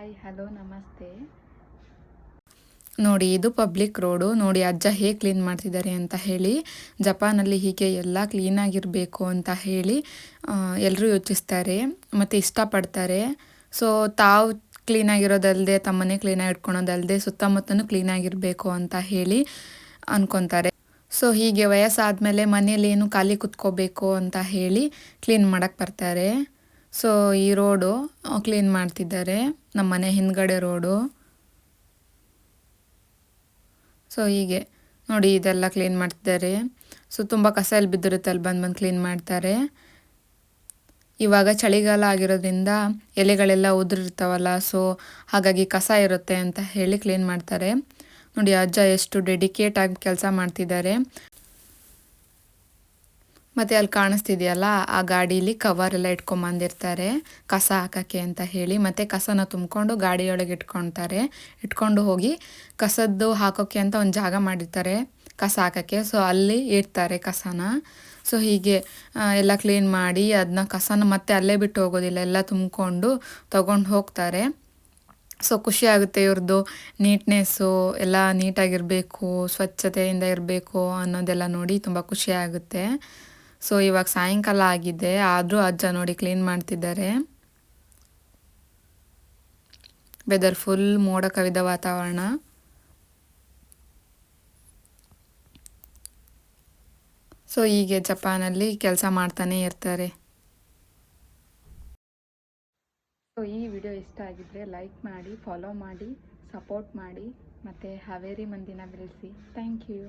Hi hello ನಮಸ್ತೆ. ನೋಡಿ, ಇದು ಪಬ್ಲಿಕ್ ರೋಡು ನೋಡಿ, ಅಜ್ಜ ಹೇಗೆ ಕ್ಲೀನ್ ಮಾಡ್ತಿದ್ದಾರೆ ಅಂತ ಹೇಳಿ, ಜಪಾನಲ್ಲಿ ಹೀಗೆ ಎಲ್ಲ ಕ್ಲೀನಾಗಿರಬೇಕು ಅಂತ ಹೇಳಿ ಎಲ್ಲರೂ ಯೋಚಿಸ್ತಾರೆ, ಮತ್ತು ಇಷ್ಟಪಡ್ತಾರೆ. ಸೊ ತಾವು ಕ್ಲೀನಾಗಿರೋದಲ್ಲದೆ ತಮ್ಮನೆ ಕ್ಲೀನಾಗಿ ಇಟ್ಕೊಳೋದಲ್ಲದೆ ಸುತ್ತಮುತ್ತಲೂ ಕ್ಲೀನಾಗಿರಬೇಕು ಅಂತ ಹೇಳಿ ಅಂದ್ಕೊತಾರೆ ಸೊ ಹೀಗೆ ವಯಸ್ಸಾದಮೇಲೆ ಮನೇಲಿ ಏನು ಖಾಲಿ ಕುತ್ಕೋಬೇಕು ಅಂತ ಹೇಳಿ ಕ್ಲೀನ್ ಮಾಡೋಕ್ಕೆ ಬರ್ತಾರೆ. ಸೊ ಈ ರೋಡು ಕ್ಲೀನ್ ಮಾಡ್ತಿದ್ದಾರೆ. ನಮ್ಮ ಮನೆ ಹಿಂದ್ಗಡೆ ರೋಡು ಸೊ ಹೀಗೆ. ನೋಡಿ, ಇದೆಲ್ಲ ಕ್ಲೀನ್ ಮಾಡ್ತಿದ್ದಾರೆ. ಸೊ ತುಂಬ ಕಸ ಎಲ್ಲಿ ಬಿದ್ದಿರುತ್ತೆ ಅಲ್ಲಿ ಬಂದು ಬಂದು ಕ್ಲೀನ್ ಮಾಡ್ತಾರೆ. ಇವಾಗ ಚಳಿಗಾಲ ಆಗಿರೋದ್ರಿಂದ ಎಲೆಗಳೆಲ್ಲ ಉದುರಿರ್ತಾವಲ್ಲ ಸೊ ಹಾಗಾಗಿ ಕಸ ಇರುತ್ತೆ ಅಂತ ಹೇಳಿ ಕ್ಲೀನ್ ಮಾಡ್ತಾರೆ. ನೋಡಿ, ಅಜ್ಜ ಎಷ್ಟು ಡೆಡಿಕೇಟ್ ಆಗಿ ಕೆಲಸ ಮಾಡ್ತಿದ್ದಾರೆ. ಮತ್ತು ಅಲ್ಲಿ ಕಾಣಿಸ್ತಿದೆಯಲ್ಲ, ಆ ಗಾಡಿಲಿ ಕವರ್ ಎಲ್ಲ ಇಟ್ಕೊಂಬಂದಿರ್ತಾರೆ, ಕಸ ಹಾಕೋಕ್ಕೆ ಅಂತ ಹೇಳಿ. ಮತ್ತು ಕಸನ ತುಂಬಿಕೊಂಡು ಗಾಡಿಯೊಳಗೆ ಇಟ್ಕೊಳ್ತಾರೆ ಇಟ್ಕೊಂಡು ಹೋಗಿ ಕಸದ್ದು ಹಾಕೋಕ್ಕೆ ಅಂತ ಒಂದು ಜಾಗ ಮಾಡಿರ್ತಾರೆ, ಕಸ ಹಾಕೋಕ್ಕೆ. ಸೊ ಅಲ್ಲಿ ಇಡ್ತಾರೆ ಕಸನ. ಸೊ ಹೀಗೆ ಎಲ್ಲ ಕ್ಲೀನ್ ಮಾಡಿ ಅದನ್ನ ಕಸನ ಮತ್ತೆ ಅಲ್ಲೇ ಬಿಟ್ಟು ಹೋಗೋದಿಲ್ಲ. ಎಲ್ಲ ತುಂಬಿಕೊಂಡು ತೊಗೊಂಡು ಹೋಗ್ತಾರೆ. ಸೊ ಖುಷಿ ಆಗುತ್ತೆ ಇವ್ರದ್ದು ನೀಟ್ನೆಸ್ಸು, ಎಲ್ಲ ನೀಟಾಗಿರಬೇಕು, ಸ್ವಚ್ಛತೆಯಿಂದ ಇರಬೇಕು ಅನ್ನೋದೆಲ್ಲ ನೋಡಿ ತುಂಬ ಖುಷಿ ಆಗುತ್ತೆ. ಸೊ ಇವಾಗ ಸಾಯಂಕಾಲ ಆಗಿದೆ. ಆದರೂ ಅಜ್ಜ ನೋಡಿ ಕ್ಲೀನ್ ಮಾಡ್ತಿದ್ದಾರೆ. ವೆದರ್ ಫುಲ್ ಮೋಡ ಕವಿದ ವಾತಾವರಣ. ಸೊ ಹೀಗೆ ಜಪಾನಲ್ಲಿ ಕೆಲಸ ಮಾಡ್ತಾನೆ ಇರ್ತಾರೆ. ಸೊ ಈ ವಿಡಿಯೋ ಇಷ್ಟ ಆಗಿದ್ರೆ ಲೈಕ್ ಮಾಡಿ ಫಾಲೋ ಮಾಡಿ ಸಪೋರ್ಟ್ ಮಾಡಿ, ಮತ್ತು ಹಾವೇರಿ ಮಂದಿನ ಬೆಳೆಸಿ. Thank you